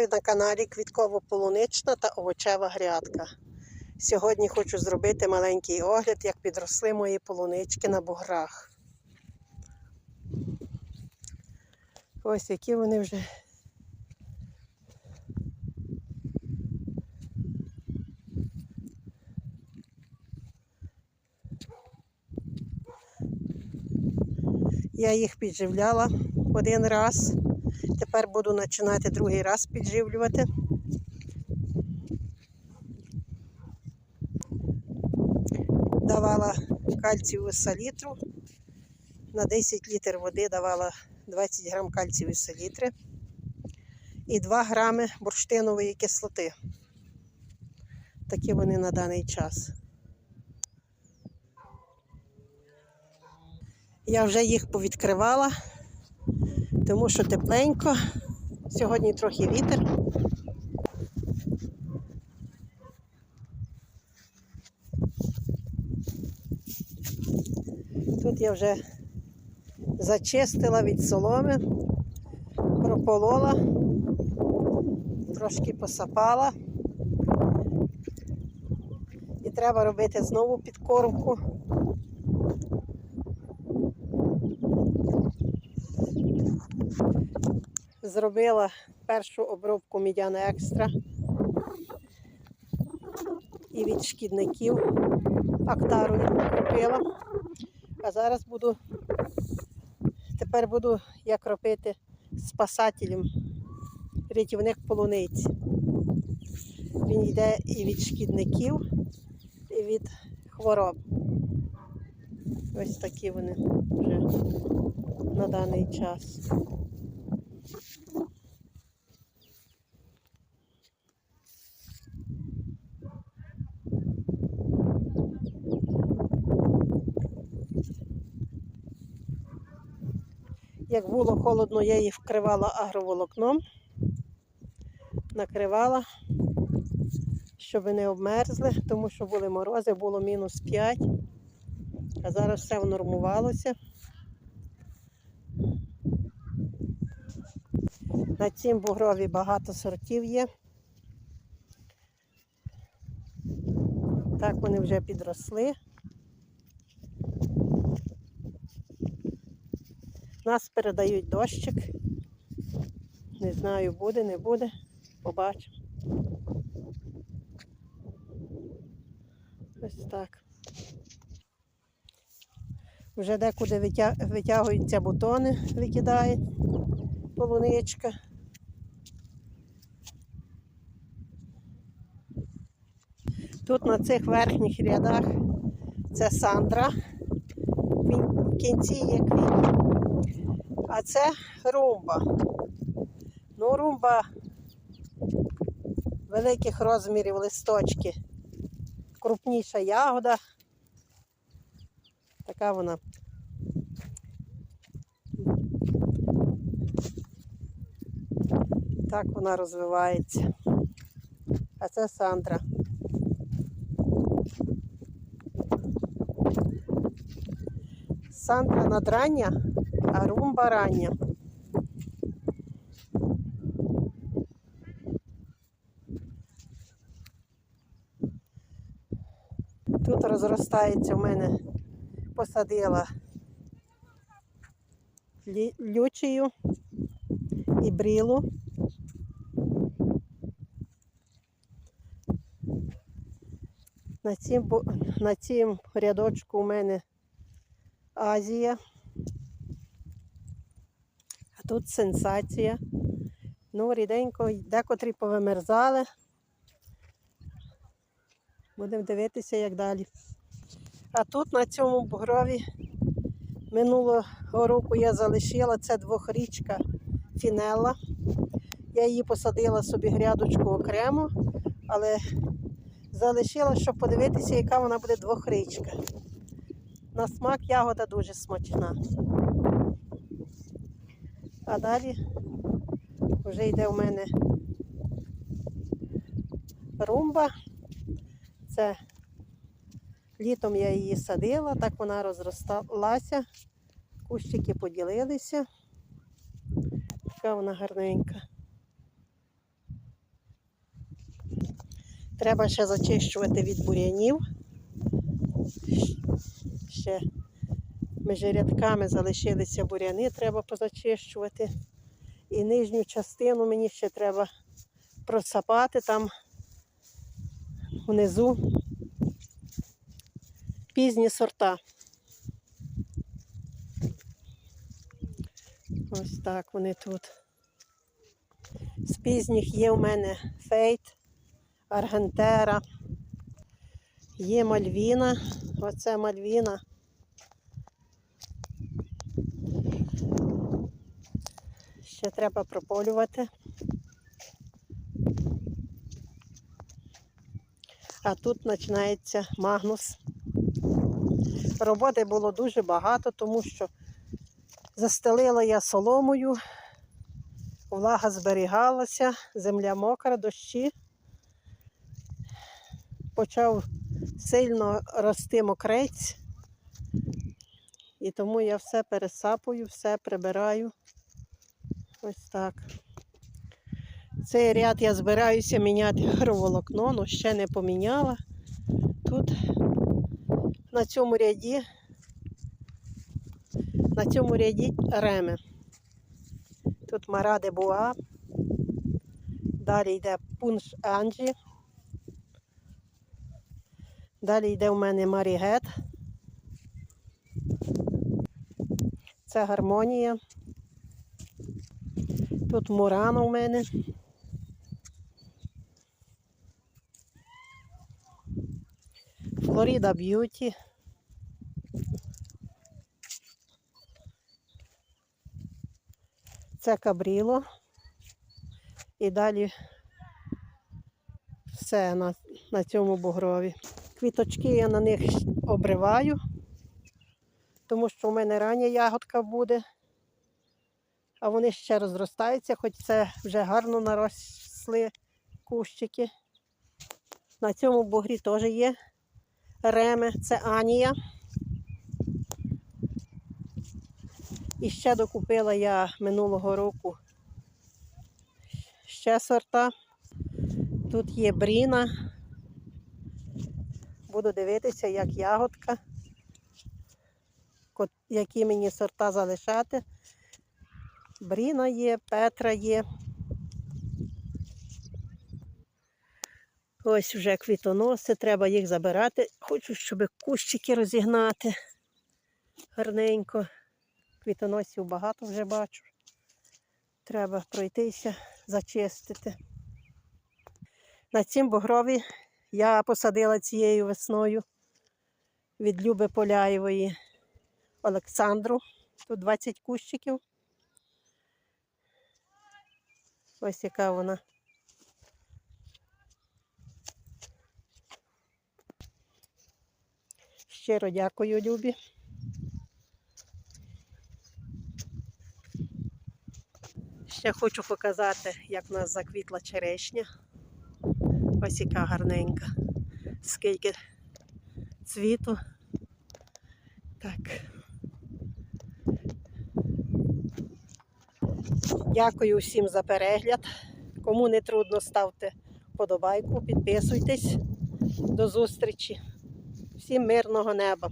Вітаю на каналі Квітково-полунична та овочева грядка. Сьогодні хочу зробити маленький огляд, як підросли мої полунички на буграх. Ось які вони вже. Я їх підживляла один раз. Тепер буду починати другий раз підживлювати. Давала кальцієву салітру. На 10 літр води давала 20 грам кальцієвої салітри і 2 грами бурштинової кислоти. Такі вони на даний час. Я вже їх повідкривала тому що тепленько. Сьогодні трохи вітер. Тут я вже зачистила від соломи, прополола, трошки посапала. І треба робити знову підкормку. Зробила першу обробку мідяна екстра і від шкідників актару купила. А зараз буду, тепер буду як робити спасателем рятівник полуниці. Він йде і від шкідників, і від хвороб. Ось такі вони вже на даний час. Як було холодно, я їх вкривала агроволокном, накривала, щоб не обмерзли, тому що були морози, було мінус 5, а зараз все внормувалося. На цім бугрові багато сортів є. Так вони вже підросли. Нас передають дощик. Не знаю, буде, не буде. Побачимо. Ось так. Вже декуди витя- витягуються бутони, викидає полуничка. Тут на цих верхніх рядах це Сандра. В кінці є квіт. А це румба. Ну, румба великих розмірів листочки. Крупніша ягода. Така вона. Так вона розвивається. А це Сандра. Сандра надрання, а румба рання. Тут розростається в мене посадила лючію і брілу. На цім, на цім рядочку у мене Азія. Тут сенсація. Ну, ріденько, декотрі повимерзали. Будемо дивитися, як далі. А тут на цьому бугрові минулого року я залишила це двохрічка фінелла. Я її посадила собі грядочку окремо, але залишила, щоб подивитися, яка вона буде двохрічка. На смак ягода дуже смачна. А далі вже йде у мене румба. Це літом я її садила, так вона розросталася, кущики поділилися. Така вона гарненька. Треба ще зачищувати від бур'янів. Ще між рядками залишилися бур'яни, треба позачищувати. І нижню частину мені ще треба просапати там внизу пізні сорта. Ось так вони тут. З пізніх є в мене фейт, аргентера, є мальвіна. Оце мальвіна. Ще треба прополювати. А тут починається магнус. Роботи було дуже багато, тому що застелила я соломою, влага зберігалася, земля мокра, дощі. Почав сильно рости мокрець. І тому я все пересапую, все прибираю. Ось так. Цей ряд я збираюся міняти агроволокно, але ще не поміняла. Тут на цьому ряді, на цьому ряді реми. Тут Мараде Буа, далі йде пунш Анджі, далі йде у мене Марігет. Це гармонія. Тут Мурано у мене. Флорида Б'юті. Це кабріло. І далі все на, на цьому бугрові. Квіточки я на них обриваю, тому що у мене рання ягодка буде, а вони ще розростаються, хоч це вже гарно наросли кущики. На цьому бугрі теж є реми, це Анія. І ще докупила я минулого року ще сорта. Тут є бріна. Буду дивитися, як ягодка, які мені сорта залишати. Бріна є, Петра є. Ось вже квітоноси, треба їх забирати. Хочу, щоб кущики розігнати гарненько. Квітоносів багато вже бачу. Треба пройтися, зачистити. На цім бугрові я посадила цією весною від Люби Поляєвої Олександру. Тут 20 кущиків. Ось яка вона. Щиро дякую, Любі. Ще хочу показати, як в нас заквітла черешня. Ось яка гарненька. Скільки цвіту. Так. Дякую всім за перегляд. Кому не трудно, ставте вподобайку, підписуйтесь. До зустрічі. Всім мирного неба.